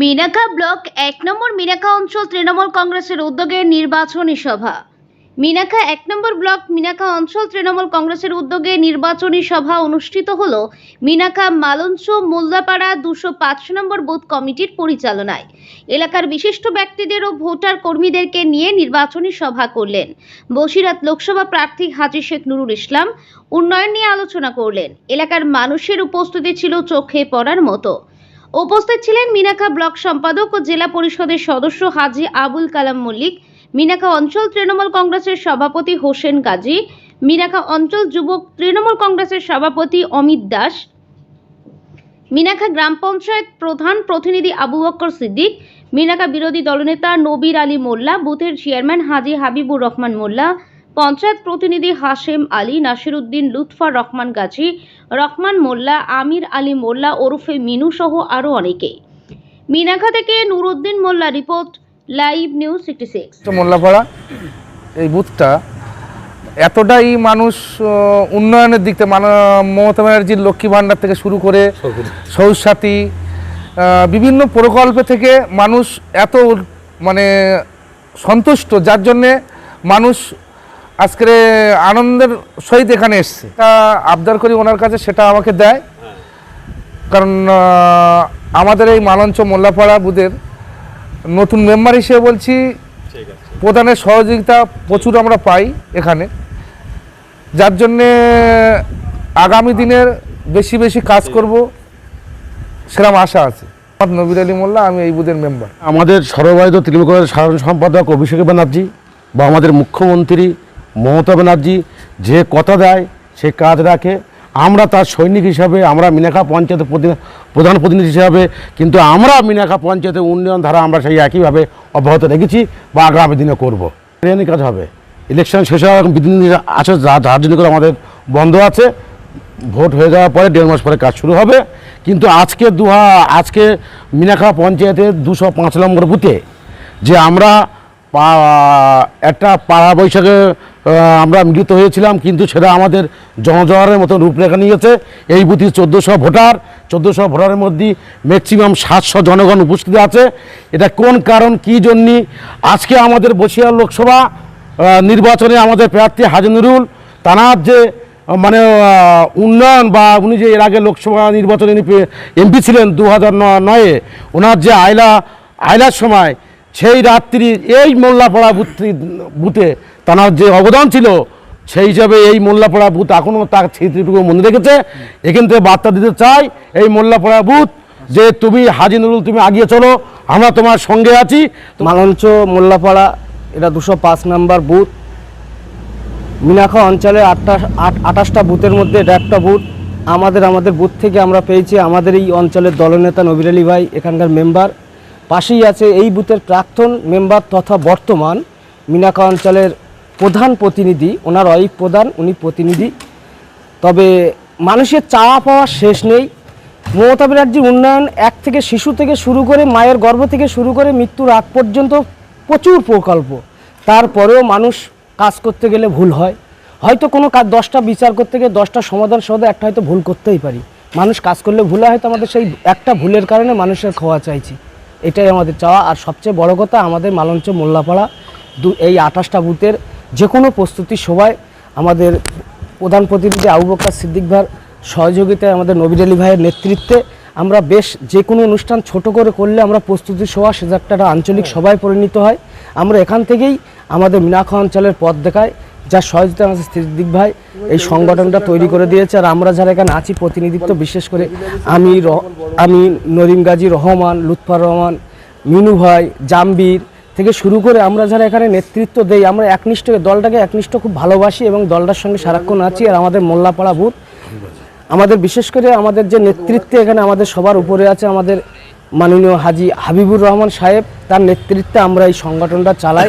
Minakhan block এক নম্বর মিনাকা অঞ্চল তৃণমূল কংগ্রেসের উদ্যোগে নির্বাচনী সভা। মিনাকা এক নম্বর ব্লক মিনাকা অঞ্চল তৃণমূল কংগ্রেসের উদ্যোগে নির্বাচনী সভা অনুষ্ঠিত হল মিনাকা মালঞ্চ মোল্লাপাড়া দুশো পাঁচ নম্বর বুথ কমিটির পরিচালনায়। এলাকার বিশিষ্ট ব্যক্তিদের ও ভোটার কর্মীদেরকে নিয়ে নির্বাচনী সভা করলেন। বসিরাত লোকসভা প্রার্থী হাজি শেখ নুরুল ইসলাম উন্নয়ন নিয়ে আলোচনা করলেন। এলাকার মানুষের উপস্থিতি ছিল চোখে পড়ার মতো। উপস্থিত ছিলেন মিনাকা ব্লক সম্পাদক ও জেলা পরিষদের সদস্য হাজি আবুল কালাম মল্লিক, মিনাকা অঞ্চল তৃণমূল কংগ্রেসের সভাপতি হোসেন গাজী, মিনাকা অঞ্চল যুবক তৃণমূল কংগ্রেসের সভাপতি অমিত দাস মিনাখা গ্রাম পঞ্চায়েত প্রধান প্রতিনিধি আবু বক্কর সিদ্দিক মিনাখা বিরোধী দলনেতা নবীর আলী মোল্লা, বুথের চেয়ারম্যান হাজি হাবিবুর রহমান মোল্লা পঞ্চায়েত প্রতিনিধি হাশেম আলী নাসিরুদ্দিন লুৎফা, রহমান গাজী, রহমান মোল্লা, আমির আলী মোল্লা, ওরফে মিনু সহ আরও অনেকে। মিনাখা থেকে Nuruddin Molla report, live news sixty six. Mollapara এই বুথটা এতটাই মানুষ উন্নয়নের দিক থেকে মানে মমতা ব্যানার্জির লক্ষ্মী ভাণ্ডার থেকে শুরু করে সবুজ সাথী বিভিন্ন প্রকল্প থেকে মানুষ এত মানে সন্তুষ্ট, যার জন্যে মানুষ আজকের আনন্দের সহিত এখানে এসছে। তা আবদার করি ওনার কাছে সেটা আমাকে দেয়। কারণ আমাদের এই মালঞ্চ মোল্লাপাড়া বুথের নতুন মেম্বার হিসেবে বলছি প্রধানের সহযোগিতা প্রচুর আমরা পাই এখানে। যার জন্যে আগামী দিনের বেশি বেশি কাজ করব সেরকম আশা আছে। নবির আলী মোল্লা আমি এই বুথের মেম্বার। আমাদের সর্বভারতীয় তৃণমূল কংগ্রেসের সাধারণ সম্পাদক অভিষেক ব্যানার্জি বা আমাদের মুখ্যমন্ত্রী মমতা ব্যানার্জি যে কথা দেয়, সে কাজ রাখে আমরা তার সৈনিক হিসাবে, আমরা মিনাখা পঞ্চায়েতের প্রধান প্রতিনিধি হিসাবে, কিন্তু আমরা মিনাখা পঞ্চায়েতের উন্নয়ন ধারা আমরা সেই একইভাবে অব্যাহত রেখেছি বা আগামী দিনে করব। ট্রেনিং কাজ হবে। ইলেকশন শেষ হওয়ার এখন আছে যার জন্য করে আমাদের বন্ধ আছে। ভোট হয়ে যাওয়ার পরে দেড় মাস পরে কাজ শুরু হবে। কিন্তু আজকে দুহা আজকে মিনাখা পঞ্চায়েতের দুশো পাঁচ নম্বর বুথে যে আমরা একটা পাড়া বৈশাখে আমরা মিলিত হয়েছিলাম, কিন্তু সেটা আমাদের জনজোয়ারের মতো রূপরেখা নিয়েছে। এই বুথে চোদ্দোশো ভোটার, চোদ্দোশো ভোটারের মধ্যে ম্যাক্সিমাম সাতশো জনগণ উপস্থিত আছে। এটা কোন কারণ, কী জন্যে? আজকে আমাদের বসিয়ার লোকসভা নির্বাচনে আমাদের প্রার্থী হাজিনুরুল তানার যে মানে উন্নয়ন বা উনি যে এর আগে লোকসভা নির্বাচনে এমপি ছিলেন দু হাজার নয়ে, ওনার যে আয়লা, আয়লার সময়, সেই রাত্রি এই মোল্লাপাড়া বুথে তার যে অবদান ছিল, সেই হিসাবে এই মোল্লাপাড়া বুথ এখনও তার স্মৃতিটুকু মনে রেখেছে। এখান থেকে বার্তা দিতে চাই, এই মোল্লাপাড়া বুথ, যে তুমি হাজি নুরুল, তুমি আগিয়ে চলো, আমরা তোমার সঙ্গে আছি। মালঞ্চ, মোল্লাপাড়া, এটা দুশো পাঁচ নাম্বার বুথ। মিনাখা অঞ্চলে আটটা, আট, আঠাশটা বুথের মধ্যে এটা একটা বুথ। আমাদের আমাদের বুথ থেকে আমরা পেয়েছি আমাদের এই অঞ্চলের দলনেতা নবির আলী ভাই, এখানকার মেম্বার। পাশেই আছে এই বুথের প্রাক্তন মেম্বার তথা বর্তমান মিনাখা অঞ্চলের প্রধান প্রতিনিধি ওনার অয়িক প্রধান, উনি প্রতিনিধি। তবে মানুষের চাওয়া পাওয়া শেষ নেই। মমতা ব্যানার্জির উন্নয়ন এক থেকে শিশু থেকে শুরু করে মায়ের গর্ভ থেকে শুরু করে মৃত্যুর আগ পর্যন্ত প্রচুর প্রকল্প। তারপরেও মানুষ কাজ করতে গেলে ভুল হয়। হয়তো কোনো কাজ দশটা বিচার করতে গিয়ে দশটা সমাধান সহ একটা হয়তো ভুল করতেই পারি। মানুষ কাজ করলে ভুল হয়তো আমাদের সেই একটা ভুলের কারণে মানুষের খাওয়া চাইছি। এটাই আমাদের চাওয়া। আর সবচেয়ে বড় কথা, আমাদের মালঞ্চ মোল্লাপাড়া দু এই আঠাশটা বুথের যে কোনো প্রস্তুতি সভায় আমাদের প্রধান প্রতিনিধি আবু বক্কর সিদ্দিক ভাইয়ের সহযোগিতায় আমাদের নবির আলী ভাইয়ের নেতৃত্বে আমরা বেশ যে কোনো অনুষ্ঠান ছোট করে করলে আমরা প্রস্তুতি সভা একটা আঞ্চলিক সভায় পরিণত হয়। আমরা এখান থেকেই আমাদের মিনাখা অঞ্চলের পথ দেখায় যার সহযোগিতা আমাদের সিদ্দিক ভাই এই সংগঠনটা তৈরি করে দিয়েছে। আর আমরা যারা এখানে আছি, প্রতিনিধিত্ব বিশেষ করে আমি আমি নরিম গাজী রহমান, লুৎফার রহমান, মিনু ভাই, জামবির থেকে শুরু করে আমরা যারা এখানে নেতৃত্ব দেই, আমরা একনিষ্ঠ দলটাকে একনিষ্ঠ খুব ভালোবাসি এবং দলটার সঙ্গে সারাক্ষণ আছি আর আমাদের মোল্লাপাড়া বুথ। আমাদের বিশেষ করে আমাদের যে নেতৃত্বে এখানে আমাদের সবার উপরে আছে আমাদের মাননীয় হাজি হাবিবুর রহমান সাহেব, তার নেতৃত্বে আমরা এই সংগঠনটা চালাই।